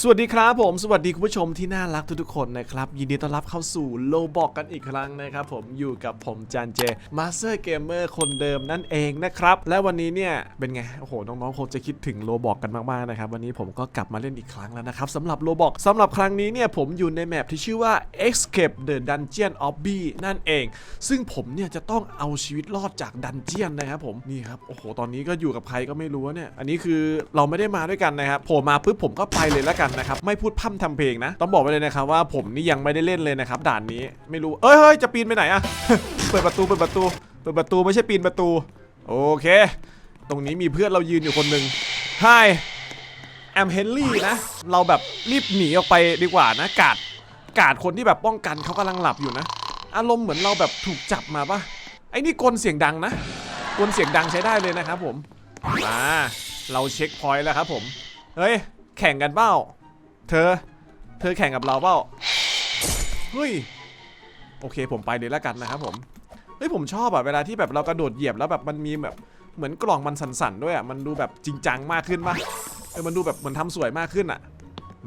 สวัสดีครับผม สวัสดีคุณผู้ชมที่น่ารักทุกๆคนนะครับ ยินดีต้อนรับเข้าสู่โลบอกกันอีกครั้งนะครับผมอยู่กับผมจานเจมาสเตอร์เกมเมอร์คนเดิมนั่นเองนะครับ และวันนี้เนี่ยเป็นไง โอ้โห น้องๆคงจะคิดถึงโลบอกกันมากๆนะครับ วันนี้ผมก็กลับมาเล่นอีกครั้งแล้วนะครับสำหรับโลบอกสำหรับครั้งนี้เนี่ยผมอยู่ในแมปที่ชื่อว่า Escape the Dungeon of B นั่นเอง ซึ่งผมเนี่ยจะต้องเอาชีวิตรอดจากดันเจียนนะครับผมนี่ครับโอ้โหตอนนี้ก็อยู่กับใครก็ไม่รู้เนี่ยอันนี้คือเราไม่ได้มาด้วยกันนะครับโผล่มาปุ๊บผมก็ไปเลยแล้วกันนะครับไม่พูดพร่ำทำเพลงนะ ต้องบอกไว้เลยนะครับว่าผมนี่ยังไม่ได้เล่นเลยนะครับด่านนี้ไม่รู้เอ้ยเฮ้ยจะปีนไปไหนอะเปิดประตูเปิดประตูเปิดประตูไม่ใช่ปีนประตู โอเค ตรงนี้มีเพื่อนเรายืนอยู่คนหนึ่ง Hi แอมเฮนรี่นะ เราแบบรีบหนีออกไปดีกว่านะกาดกาดคนที่แบบป้องกันเขากำลังหลับอยู่นะ อารมณ์เหมือนเราแบบถูกจับมาปะไอ้นี่กลเสียงดังนะกลเสียงดังใช้ได้เลยนะครับผมมาเราเช็คพอยต์แล้วครับผม เฮ้ย แข่งกันเปล่าเธอ เธอแข่งกับเราเปล่าเฮ้ย โอเคผมไปเลยแล้วกันนะครับผม เฮ้ยผมชอบอะเวลาที่แบบเรากระโดดเหยียบแล้วแบบมันมีแบบเหมือนกล่องมันสั่นๆด้วยอะมันดูแบบจริงจังมากขึ้นปะเออมันดูแบบเหมือนทำสวยมากขึ้นอะ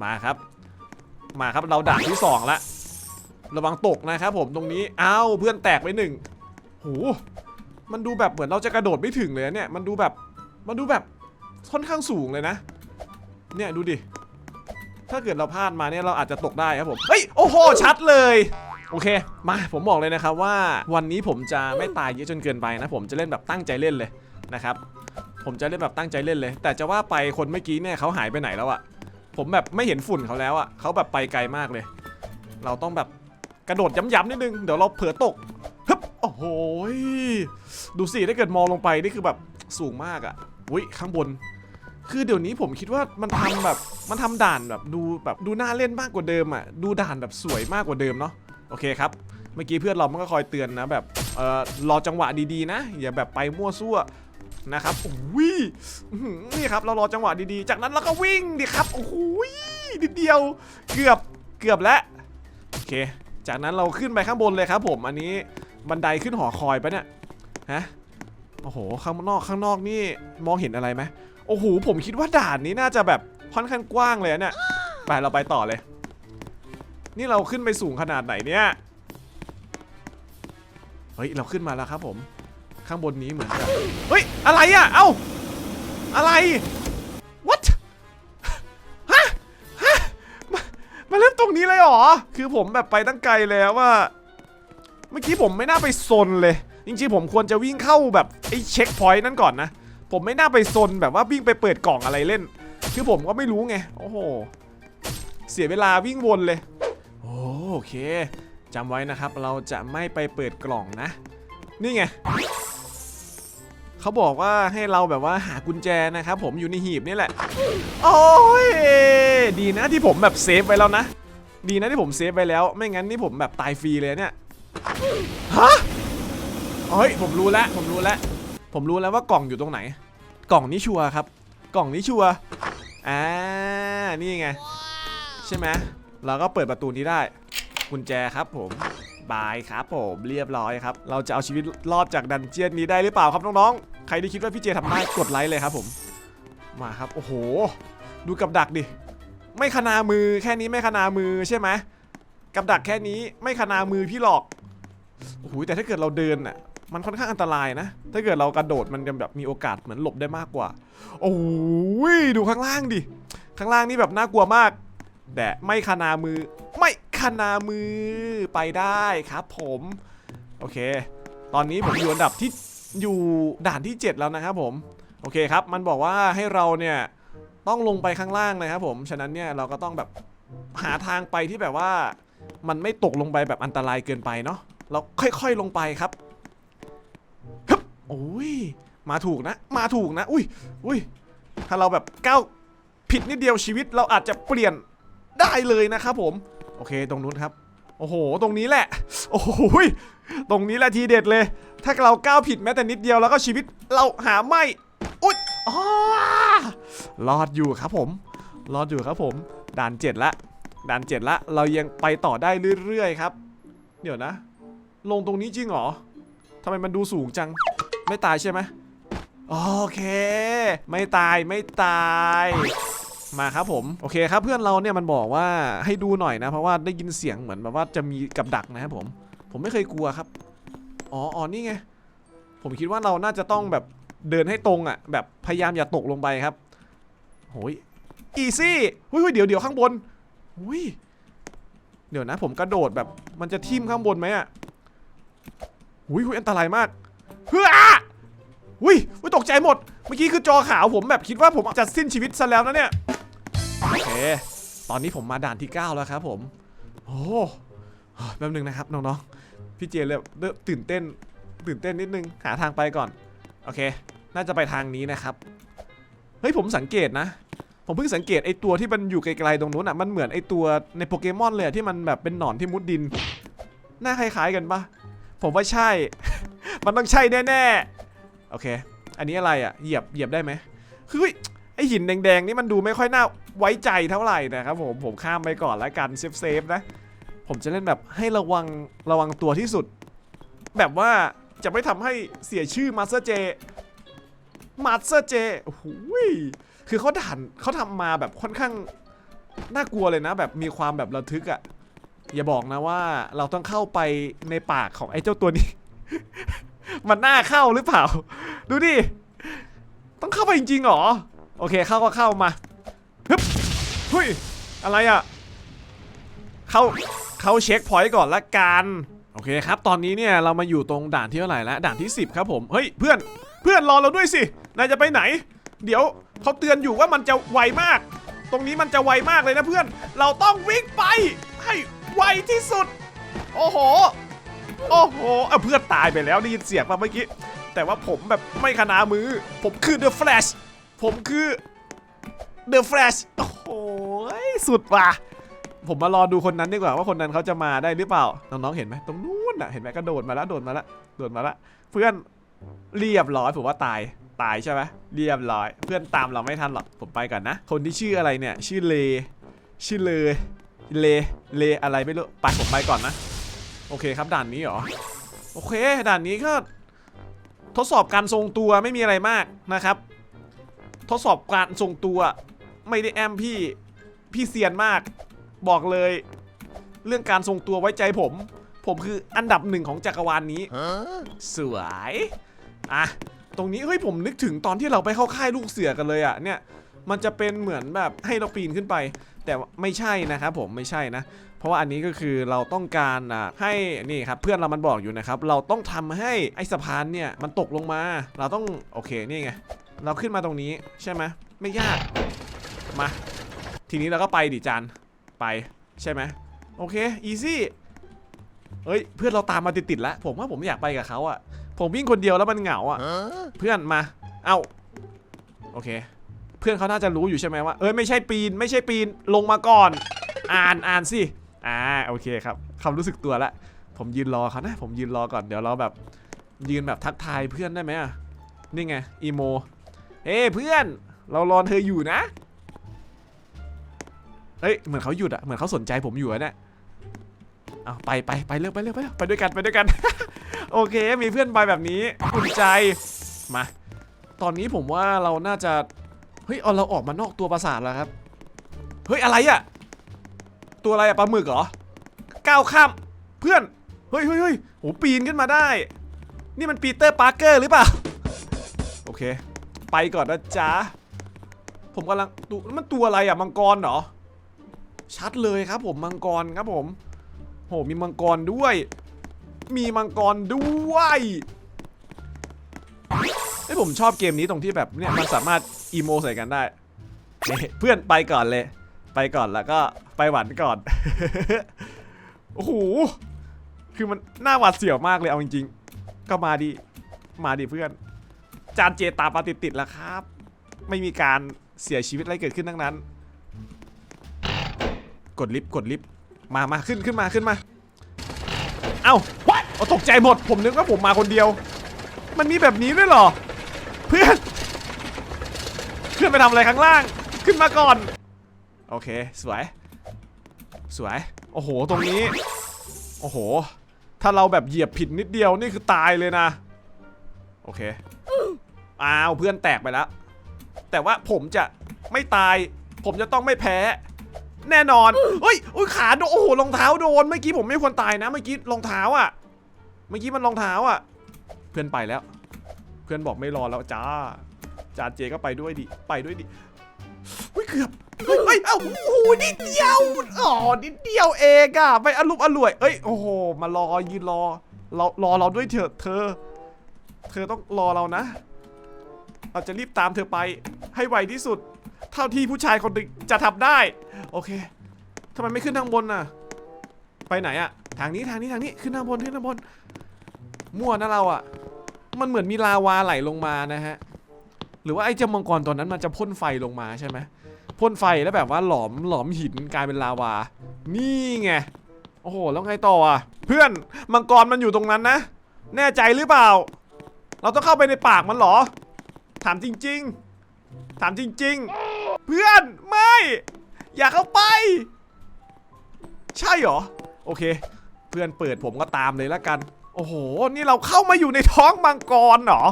มาครับ มาครับเราด่านที่สองละระวังตกนะครับผมตรงนี้อ้าวเพื่อนแตกไปหนึ่งโหมันดูแบบเหมือนเราจะกระโดดไม่ถึงเลยเนี่ย มันดูแบบ มันดูแบบค่อนข้างสูงเลยนะ เนี่ยดูดิ ถ้าเกิดเราพลาดมาเนี่ยเราอาจจะตกได้ครับผม เฮ้ย โอ้โห ชัดเลย โอเค มา ผมบอกเลยนะครับว่าวันนี้ผมจะไม่ตายเยอะจนเกินไปนะ ผมจะเล่นแบบตั้งใจเล่นเลยนะครับ ผมจะเล่นแบบตั้งใจเล่นเลย แต่จะว่าไปคนเมื่อกี้เนี่ยเขาหายไปไหนแล้วอะผมแบบไม่เห็นฝุ่นเขาแล้วอะเขาแบบไปไกลมากเลย เราต้องแบบกระโดดย้ำๆนิดนึง เดี๋ยวเราเผลอตกฮึบโอ้โห ดูสิ ถ้าเกิดมองลงไปนี่คือแบบสูงมากอะอุ้ยข้างบน คือเดี๋ยวนี้ผมคิดว่ามันทำแบบมันทำด่านแบบดูแบบดูน่าเล่นมากกว่าเดิมอะดูด่านแบบสวยมากกว่าเดิมเนาะโอเคครับเมื่อกี้เพื่อนเรามันก็คอยเตือนนะแบบเออรอจังหวะดีๆนะ อย่าแบบไปมั่วซั่วนะครับโอ้ยนี่ครับเรารอจังหวะดีๆ จากนั้นเราก็วิ่งดิครับโอ้โหยนิดเดียวเกือบเกือบแล้วโอเค จากนั้นเราขึ้นไปข้างบนเลยครับ ผมอันนี้บันไดขึ้นหอคอยปะเนี่ยฮะโอ้โหข้างนอกข้างนอกนี่มองเห็นอะไรไหม โอ้โหผมคิดว่าด่านนี้น่าจะแบบค่อนข้างกว้างเลยเนี่ยไปเราไปต่อเลย นี่เราขึ้นไปสูงขนาดไหนเนี่ยเฮ้ยเราขึ้นมาแล้วครับผม ข้างบนนี้เหมือนจะเฮ้ยอะไรอะเอ้าอะไร what ฮะฮะมามาเล่นตรงนี้เลยหรอคือผมแบบไปตั้งไกลแล้วว่า เมื่อกี้ผมไม่น่าไปซนเลย จริงๆผมควรจะวิ่งเข้าแบบไอ้เช็คพอยต์นั่นก่อนนะ ผมไม่น่าไปซนแบบว่าวิ่งไปเปิดกล่องอะไรเล่น คือผมก็ไม่รู้ไง โอ้โห เสียเวลาวิ่งวนเลย โอเคจำไว้นะครับ เราจะไม่ไปเปิดกล่องนะ นี่ไงเขาบอกว่าให้เราแบบว่าหากุญแจนะครับผมอยู่ในหีบนี่แหละ โอ้ยดีนะที่ผมแบบเซฟไว้แล้วนะ ดีนะที่ผมเซฟไปแล้ว ไม่งั้นนี่ผมแบบตายฟรีเลยเนี่ย ฮะเฮ้ยผมรู้แล้ว ผมรู้แล้ว ผมรู้แล้วว่ากล่องอยู่ตรงไหน กล่องนี้ชัวร์ครับ กล่องนี้ชัวร์อ่านี่ไง ใช่ไหมเราก็เปิดประตูนี้ได้ กุญแจครับผมบายครับผมเรียบร้อยครับ เราจะเอาชีวิตรอดจากดันเจียนนี้ได้หรือเปล่าครับน้องๆ ใครที่คิดว่าพี่เจทำได้กดไลค์เลยครับผม มาครับโอ้โห ดูกับดักดิ ไม่ขนามือแค่นี้ไม่ขนามือใช่ไหมกับดักแค่นี้ไม่ขนามือพี่หรอกโอ้โหแต่ถ้าเกิดเราเดินอะ มันค่อนข้างอันตรายนะ ถ้าเกิดเรากระโดดมันจะแบบมีโอกาสเหมือนหลบได้มากกว่า โอ้ยดูข้างล่างดิ ข้างล่างนี่แบบน่ากลัวมาก แต่ไม่ขนามือ ไม่ขนามือไปได้ครับผม โอเค ตอนนี้ผมอยู่อันดับที่อยู่ด่านที่ 7 แล้วนะครับผม โอเคครับ มันบอกว่าให้เราเนี่ยต้องลงไปข้างล่างนะครับผม ฉะนั้นเนี่ยเราก็ต้องแบบหาทางไปที่แบบว่า มันไม่ตกลงไปแบบอันตรายเกินไปเนาะ เราค่อยๆลงไปครับ โอ้ย มาถูกนะ มาถูกนะ อุ้ยอุ้ยถ้าเราแบบก้าวผิดนิดเดียวชีวิตเราอาจจะเปลี่ยนได้เลยนะครับผม โอเคตรงนู้นครับ โอ้โห ตรงนี้แหละ โอ้โหตรงนี้แหละทีเด็ดเลย ถ้าเราก้าวผิดแม้แต่นิดเดียวแล้วก็ชีวิตเราหาไม่ อุ๊ยอ๋อรอดอยู่ครับผม รอดอยู่ครับผม ด่านเจ็ดละ ด่านเจ็ดละ เรายังไปต่อได้เรื่อยๆครับ เดี๋ยวนะ ลงตรงนี้จริงเหรอทำไมมันดูสูงจัง ไม่ตายใช่ไหมโอเค ไม่ตายไม่ตายมาครับผมโอเคครับเพื่อนเราเนี่ยมันบอกว่าให้ดูหน่อยนะ เพราะว่าได้ยินเสียงเหมือนแบบว่าจะมีกับดักนะครับผม ผมไม่เคยกลัวครับอ๋ออ๋อนี่ไงผมคิดว่าเราน่าจะต้องแบบเดินให้ตรงอะ แบบพยายามอย่าตกลงไปครับโอ้ยอีซี่หุ้ยหุ้ยเดี๋ยวเดี๋ยวข้างบนหุ้ยเดี๋ยวนะ ผมกระโดดแบบมันจะทิ่มข้างบนไหมอะหุ้ยหุ้ยอันตรายมาก เฮ้ยอะหุ้ยหุ้ยตกใจหมด เมื่อกี้คือจอขาวผมแบบคิดว่าผมจะสิ้นชีวิตซะแล้วนะเนี่ย โอเค ตอนนี้ผมมาด่านที่ 9 แล้วครับผม โอ้แป๊บนึงนะครับน้องๆ พี่เจเริ่มเริ่มตื่นเต้น ตื่นเต้นนิดนึง หาทางไปก่อน โอเค น่าจะไปทางนี้นะครับ เฮ้ยผมสังเกตนะ ผมเพิ่งสังเกตไอตัวที่มันอยู่ไกลๆตรงนู้นอะ มันเหมือนไอตัวในโปเกมอนเลยที่มันแบบเป็นหนอนที่มุดดิน หน้าคล้ายๆกันปะผมว่าใช่ มันต้องใช่แน่ๆ โอเค อันนี้อะไรอะ เหยียบ เหยียบได้ไหมคือเฮ้ยไอหินแดงๆนี่มันดูไม่ค่อยน่าไว้ใจเท่าไหร่นะครับผม ผมข้ามไปก่อนแล้วกันเซฟๆนะ ผมจะเล่นแบบให้ระวัง ระวังตัวที่สุด แบบว่าจะไม่ทำให้เสียชื่อมาสเตอร์เจ มาสเตอร์เจ โอ้โหยคือเขาด่านเขาทำมาแบบค่อนข้างน่ากลัวเลยนะ แบบมีความแบบระทึกอะ่ะอย่าบอกนะว่าเราต้องเข้าไปในปากของไอ้เจ้าตัวนี้ มันน่าเข้าหรือเปล่า ดูดิ ต้องเข้าไปจริงๆหรอ โอเคเข้าก็เข้ามาฮึบเฮ้ย อะไรอะ่ะ เข้า เข้าเช็คพอยต์ก่อนละกัน โอเคครับ ตอนนี้เนี่ยเรามาอยู่ตรงด่านที่เท่าไหร่แล้ว ด่านที่ 10 ครับผม เฮ้ย เพื่อน เพื่อนรอเราด้วยสิ นายจะไปไหน เดี๋ยวเขาเตือนอยู่ว่ามันจะไวมาก ตรงนี้มันจะไวมากเลยนะเพื่อน เราต้องวิ่งไป ให้ไวที่สุด โอ้โห โอ้โหเอาเพื่อนตายไปแล้วได้ยินเสียงป่ะเมื่อกี้ แต่ว่าผมแบบไม่ขนามือ ผมคือ The Flash ผมคือ The Flash โอ้โหสุดว่ะผมมารอดูคนนั้นดีกว่าว่าคนนั้นเขาจะมาได้หรือเปล่า น้องๆเห็นไหมตรงนู้นน่ะเห็นไหมก็โดดมาแล้วโดดมาแล้วโดดมาแล้วเพื่อนเรียบร้อยผมว่าตายตายใช่ไหมเรียบร้อย เพื่อนตามเราไม่ทันหรอกผมไปก่อนนะ คนที่ชื่ออะไรเนี่ย ชื่อเล ชื่อเล เลเลอะไรไม่รู้ไปผมไปก่อนนะ โอเคครับด่านนี้เหรอ โอเคด่านนี้ก็ ทดสอบการทรงตัวไม่มีอะไรมากนะครับ ทดสอบการทรงตัวไม่ได้แอมพี่ พี่เซียนมาก บอกเลย เรื่องการทรงตัวไว้ใจผม ผมคืออันดับหนึ่งของจักรวาลนนี้ สวย อะ ตรงนี้เฮ้ยผมนึกถึงตอนที่เราไปเข้าค่ายลูกเสือกันเลยอะเนี่ย มันจะเป็นเหมือนแบบให้เราปีนขึ้นไป แต่ว่าไม่ใช่นะครับผมไม่ใช่นะ เพราะว่าอันนี้ก็คือเราต้องการอะให้นี่ครับเพื่อนเรามันบอกอยู่นะครับ เราต้องทำให้ไอ้สะพานเนี่ยมันตกลงมา เราต้องโอเคนี่ไงเราขึ้นมาตรงนี้ใช่ไหมไม่ยากมา ทีนี้เราก็ไปดิจานไปใช่ไหมโอเคอีซี่เอ้ยเพื่อนเราตามมาติดๆแล้วผมว่าผมอยากไปกับเขาอะผมวิ่งคนเดียวแล้วมันเหงาอะเพื่อนมา เอ้าโอเคเพื่อนเขาน่าจะรู้อยู่ใช่ไหมว่าเอ้ยไม่ใช่ปีนไม่ใช่ปีนลงมาก่อน อ่านอ่านสิอ่าโอเคครับคำรู้สึกตัวละ ผมยืนรอเขานะ ผมยืนรอก่อนเดี๋ยวเราแบบ ยืนแบบทักทายเพื่อนได้ไหมอะนี่ไงอีโมเฮ้เพื่อน เรารอเธออยู่นะเฮ้ยเหมือนเขาหยุดอะเหมือนเขาสนใจผมอยู่อะเนี่ยเอาไปไปไปเร็วไปเร็วไปเร็วไปด้วยกันไปด้วยกัน โอเคมีเพื่อนไปแบบนี้อุ่นใจมา ตอนนี้ผมว่าเราน่าจะ เฮ้ยเอาเราออกมานอกตัวปราสาทแล้วครับ เฮ้ยอะไรอะตัวอะไรอะปลาหมึกเหรอก้าวข้ามเพื่อน เฮ้ยเฮ้ยเฮ้ยโหปีนขึ้นมาได้ นี่มันปีเตอร์ปาร์เกอร์หรือเปล่า โอเค ไปก่อนนะจ๊ะ ผมกำลังดูมันตัวอะไรอะมังกรเหรอ ชัดเลยครับผมมังกรครับผม โหมีมังกรด้วย มีมังกรด้วย ไอยผมชอบเกมนี้ตรงที่แบบเนี่ยมันสามารถอีโมใส่กันได้ เพื่อนไปก่อนเลย ไปก่อนแล้วก็ไปหวันก่อน โอ้โห คือมันน่าหวาดเสียวมากเลยเอาจริงๆ ก็มาดิ มาดิเพื่อน จานเจตามมาติดๆแล้วครับ ไม่มีการเสียชีวิตอะไรเกิดขึ้นทั้งนั้น กดลิฟต์กดลิฟต์มามาขึ้นขึ้นมาขึ้นมา เอ้าเอาตกใจหมด ผมนึกว่าผมมาคนเดียว มันมีแบบนี้ด้วยเหรอ เพื่อนเพื่อนไปทำอะไรข้างล่างขึ้นมาก่อน โอเค สวย สวย โอ้โห ตรงนี้ โอ้โห ถ้าเราแบบเหยียบผิดนิดเดียวนี่คือตายเลยนะ โอเค อ้าว เพื่อนแตกไปแล้ว แต่ว่าผมจะไม่ตาย ผมจะต้องไม่แพ้ แน่นอน เฮ้ยอุ้ยขาโดน โอ้โห รองเท้าโดน เมื่อกี้ผมไม่ควรตายนะ เมื่อกี้รองเท้าอะ เมื่อกี้มันรองเท้าอะ เพื่อนไปแล้ว เพื่อนบอกไม่รอแล้วจ้าจานเจก็ไปด้วยดิ ไปด้วยดิเฮ้ยเกือบเฮ้ยเฮ้ยเอ้าโอ้โหนิดเดียวอ๋อนิดเดียวเองอะไม่อรุมอร่วยเอ้ยโอ้โหมารอยืนรอเรารอเราด้วยเถอะเธอ เธอต้องรอเรานะ เราจะรีบตามเธอไปให้ไวที่สุด เท่าที่ผู้ชายคนหนึ่งจะทำได้ โอเคทำไมไม่ขึ้นทางบนน่ะ ไปไหนอะทางนี้ทางนี้ทางนี้ขึ้นทางบนขึ้นทางบน มั่วนะเราอะ มันเหมือนมีลาวาไหลลงมานะฮะ หรือว่าไอ้เจ้ามังกรตัวนั้นมันจะพ่นไฟลงมาใช่ไหมพ่นไฟแล้วแบบว่าหลอมหลอมหินกลายเป็นลาวา นี่ไง โอ้โห แล้วไงต่ออะ เพื่อนมังกรมันอยู่ตรงนั้นนะ แน่ใจหรือเปล่า เราต้องเข้าไปในปากมันหรอ ถามจริง ๆ ถามจริง ๆ เพื่อนไม่ อย่าเข้าไป ใช่หรอ โอเค เพื่อนเปิดผมก็ตามเลยละกัน โอ้โห นี่เราเข้ามาอยู่ในท้องมังกรเหรอ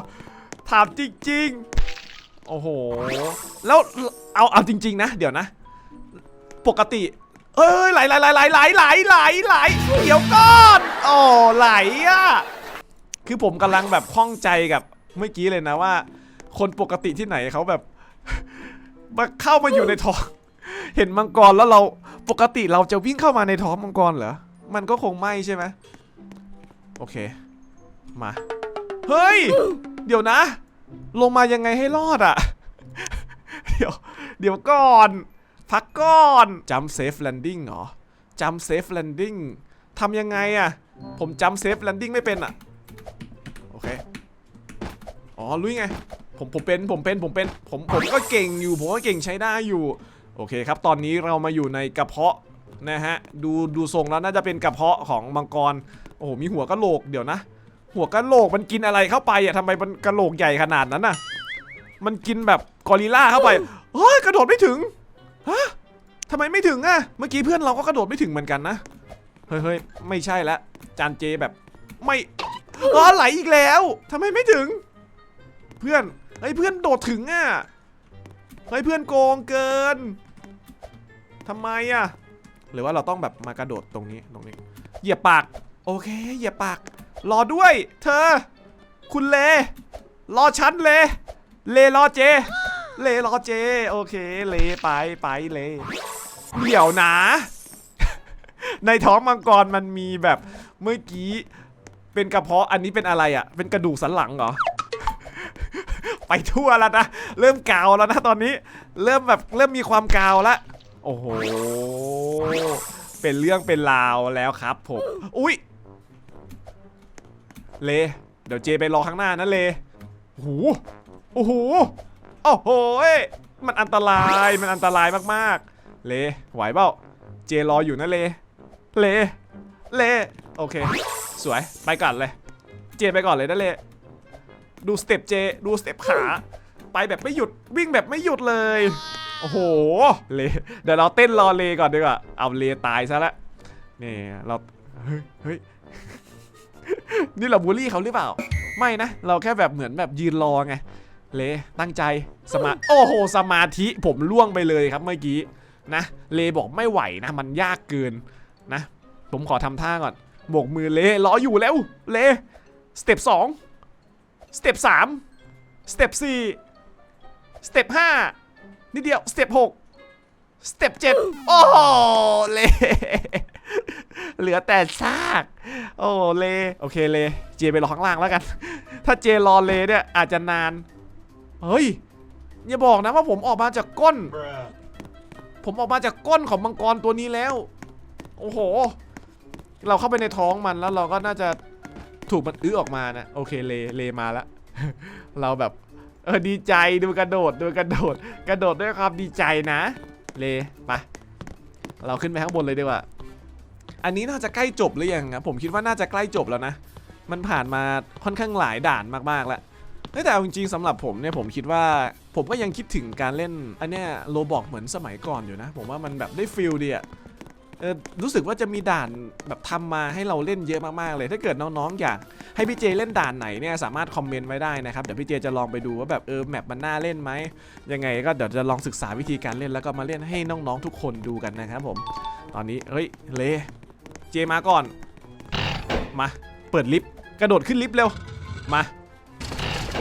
ถามจริงๆ โอ้โห แล้วเอาเอาจริง ๆ นะ เดี๋ยวนะ ปกติ เอ้ยไหลไหลไหลไหลไหลไหลไหลไหลเดี๋ยวก่อนอ๋อไหลอะ คือผมกำลังแบบข้องใจกับเมื่อกี้เลยนะว่า คนปกติที่ไหนเขาแบบมาเข้ามาอยู่ในท้อง เห็นมังกรแล้วเราปกติเราจะวิ่งเข้ามาในท้องมังกรเหรอ มันก็คงไม่ใช่ไหม โอเค มา เฮ้ย เดี๋ยวนะ ลงมายังไงให้รอดอะเดี๋ยว เดี๋ยวก่อน พักก่อนจัมเซฟแลนดิ้งเหรอจัมเซฟแลนดิ้งทำยังไงอะผมจัมเซฟแลนดิ้งไม่เป็นอะโอเค อ๋อรู้ไง ผมผมเป็นผมเป็นผมเป็นผมผมก็เก่งอยู่ผมก็เก่งใช้ได้อยู่ โอเคครับ ตอนนี้เรามาอยู่ในกระเพาะนะฮะ ดูดูทรงแล้วน่าจะเป็นกระเพาะของมังกร อ้โหมีหัวกะโหลกเดี๋ยวนะ หัวกะโหลกมันกินอะไรเข้าไปอะทำไมมันกะโหลกใหญ่ขนาดนั้นน่ะ มันกินแบบกอริลล่าเข้าไปเฮ้ยกระโดดไม่ถึงฮะทำไมไม่ถึงอะเมื่อกี้เพื่อนเราก็กระโดดไม่ถึงเหมือนกันนะเฮ้ยเฮ้ยไม่ใช่ละจานเจแบบไม่อ๋อไหลอีกแล้วทำไมไม่ถึง เพื่อนเฮ้ยเพื่อนโดดถึงอะเฮ้ยเพื่อนโกงเกินทำไมอะหรือว่าเราต้องแบบมากระโดดตรงนี้ตรงนี้ เหยียบปาก โอเคเหยียบปาก รอด้วย เธอ คุณเล รอฉันเล เลรอเจ เลรอเจ โอเค เลไปไปเล เดี๋ยวนะ ในท้องมังกรมันมีแบบเมื่อกี้ เป็นกระเพาะอันนี้เป็นอะไรอะ่ะ เป็นกระดูกสันหลังเหรอ ไปทั่วแล้วนะ เริ่มกาวแล้วนะตอนนี้ เริ่มแบบเริ่มมีความกาวล้วโอ้โห เป็นเรื่องเป็นราวแล้วครับผม อุ้ย เล เดี๋ยวเจไปรอข้างหน้านะเลโอ้โหโอ้โหโอ้โหยมันอันตรายมันอันตรายมากๆ เลไหวเปล่าเจรออยู่นะเล เล เล โอเค สวยไปก่อนเลย เจไปก่อนเลยนะเล ดูสเต็ปเจ ดูสเต็ปขา ไปแบบไม่หยุดวิ่งแบบไม่หยุดเลย โอ้โห เล เดี๋ยวเราเต้นรอเลก่อนดีกว่า เอาเลตายซะละนี่เรา เฮ้ย เฮ้ย นี่เราบูลลี่เขาหรือเปล่า ไม่นะ เราแค่แบบเหมือนแบบยืนรอไง เลตั้งใจสมาโอ้โห สมาธิผมล่วงไปเลยครับเมื่อกี้นะ เลบอกไม่ไหวนะ มันยากเกินนะ ผมขอทำท่าก่อนโบกมือเลรออยู่แล้ว เลสเต็ปสองสเต็ปสามสเต็ปสี่สเต็ปห้านิดเดียว สเต็ปหกสเต็ปเจ็ดโอ้โห เล เหลือแต่ซาก โอ้เลโอเคเลเจไปรอข้างล่างแล้วกัน ถ้าเจรอเลเนี่ยอาจจะนาน เฮ้ย อย่าบอกนะว่าผมออกมาจากก้น ผมออกมาจากก้นของมังกรตัวนี้แล้ว โอ้โห เราเข้าไปในท้องมันแล้วเราก็น่าจะถูกมันอื้อออกมานะ โอเคเลเลมาแล้ว เราแบบเออดีใจดูกระโดดดูกระโดด กระโดดด้วยความดีใจนะ เลไปเราขึ้นไปข้างบนเลยดีกว่า อันนี้น่าจะใกล้จบหรือยังนะผมคิดว่าน่าจะใกล้จบแล้วนะ มันผ่านมาค่อนข้างหลายด่านมากๆแล้วแต่เอาจริงๆสำหรับผมเนี่ยผมคิดว่าผมก็ยังคิดถึงการเล่นอันเนี้ยโลบอกเหมือนสมัยก่อนอยู่นะ ผมว่ามันแบบได้ฟิลดีอะรู้สึกว่าจะมีด่านแบบทำมาให้เราเล่นเยอะมากๆเลย ถ้าเกิดน้องๆอยากให้พี่เจเล่นด่านไหนเนี่ยสามารถคอมเมนต์ไว้ได้นะครับเดี๋ยวพี่เจจะลองไปดูว่าแบบเออแมปมันน่าเล่นไหมยังไงก็เดี๋ยวจะลองศึกษาวิธีการเล่นแล้วก็มาเล่นให้น้องๆทุกคนดูกันนะครับผม ตอนนี้เฮ้ยเล เจมาก่อน มา เปิดลิฟต์กระโดดขึ้นลิฟต์เร็ว มา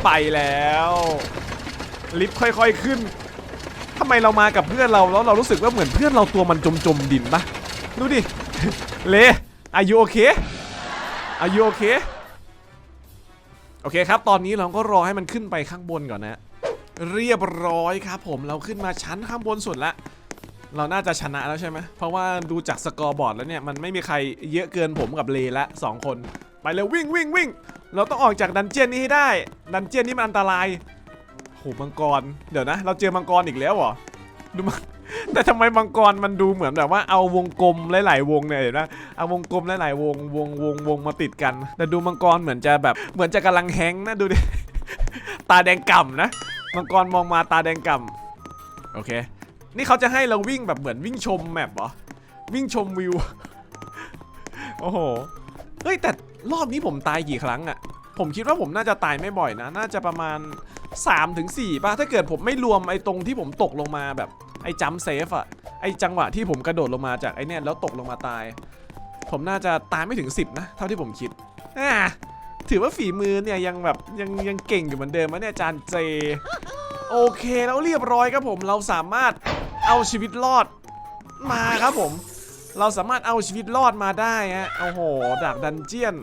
ไปแล้ว ลิฟต์ค่อยๆขึ้นทำไมเรามากับเพื่อนเราแล้วเรารู้สึกว่าเหมือนเพื่อนเราตัวมันจมจมๆดินปะดูดิ เลอายุโอเคอายุโอเคโอเคครับ ตอนนี้เราก็รอให้มันขึ้นไปข้างบนก่อนนะ เรียบร้อยครับผมเราขึ้นมาชั้นข้างบนสุดละ เราน่าจะชนะแล้วใช่ไหม เพราะว่าดูจากสกอร์บอร์ดแล้วเนี่ย มันไม่มีใครเยอะเกินผมกับเลละสองคน ไปเลยวิ่งวิ่งวิ่ง เราต้องออกจากดันเจียนนี้ให้ได้ ดันเจียนนี้มันอันตรายโหมังกร เดี๋ยวนะ เราเจอมังกรอีกแล้วเหรอ ดูมังแต่ทำไมมังกรมันดูเหมือนแบบว่าเอาวงกลมหลาย ๆ วงเนี่ยเห็นไหมเอาวงกลมหลาย ๆ วงวงวงวงมาติดกัน แต่ดูมังกรเหมือนจะแบบเหมือนจะกำลังแฮงนะดูดิ ตาแดงก่ำนะ มังกรมองมาตาแดงก่ำโอเค นี่เขาจะให้เราวิ่งแบบเหมือนวิ่งชมแมปเหรอ วิ่งชมวิว โอ้โห เฮ้ยแต่รอบนี้ผมตายกี่ครั้งอะผมคิดว่าผมน่าจะตายไม่บ่อยนะ น่าจะประมาณ 3-4ถึงป่ะ ถ้าเกิดผมไม่รวมไอ้ตรงที่ผมตกลงมาแบบไอ้จัมเซฟอะไอ้จังหวะที่ผมกระโดดลงมาจากไอ้เนี่ยแล้วตกลงมาตาย ผมน่าจะตายไม่ถึง 10 นะ เท่าที่ผมคิดอ่าถือว่าฝีมือเนี่ยยังแบบยังยังเก่งอยู่เหมือนเดิมนะเนี่ยจานเจ โอเคแล้วเรียบร้อยครับผมเราสามารถ เอาชีวิตรอดมาครับผม เราสามารถเอาชีวิตรอดมาได้ฮะโอ้โหดักดันเจียน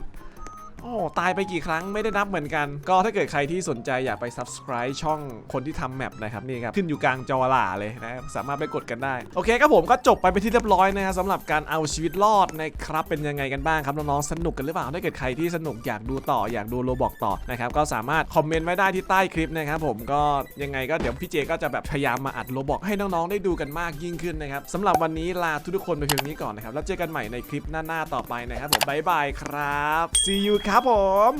โอ้ตายไปกี่ครั้งไม่ได้นับเหมือนกัน ก็ถ้าเกิดใครที่สนใจอยากไป subscribe ช่องคนที่ทำแมปนะครับนี่ครับ ขึ้นอยู่กลางจอหล่าเลยนะครับสามารถไปกดกันได้ โอเคครับผมก็จบไปเป็นที่เรียบร้อยนะครับสำหรับการเอาชีวิตรอดนะครับ เป็นยังไงกันบ้างครับ น้องๆสนุกกันหรือเปล่า ถ้าเกิดใครที่สนุกอยากดูต่ออยากดูโลบอกต่อนะครับก็สามารถคอมเมนต์ไว้ได้ที่ใต้คลิปนะครับผมก็ยังไงก็เดี๋ยวพี่เจก็จะแบบพยายามมาอัดโลบอกให้น้องๆได้ดูกันมากยิ่งขึ้นนะครับสำหรับวันนี้ลาทุกๆคนไปเพียงนี้ก่อนนะครับแล้วเจอกันใหม่ในคลิปหน้าๆต่อไปนะครับผมบ๊ายบายครับ see you ครับผม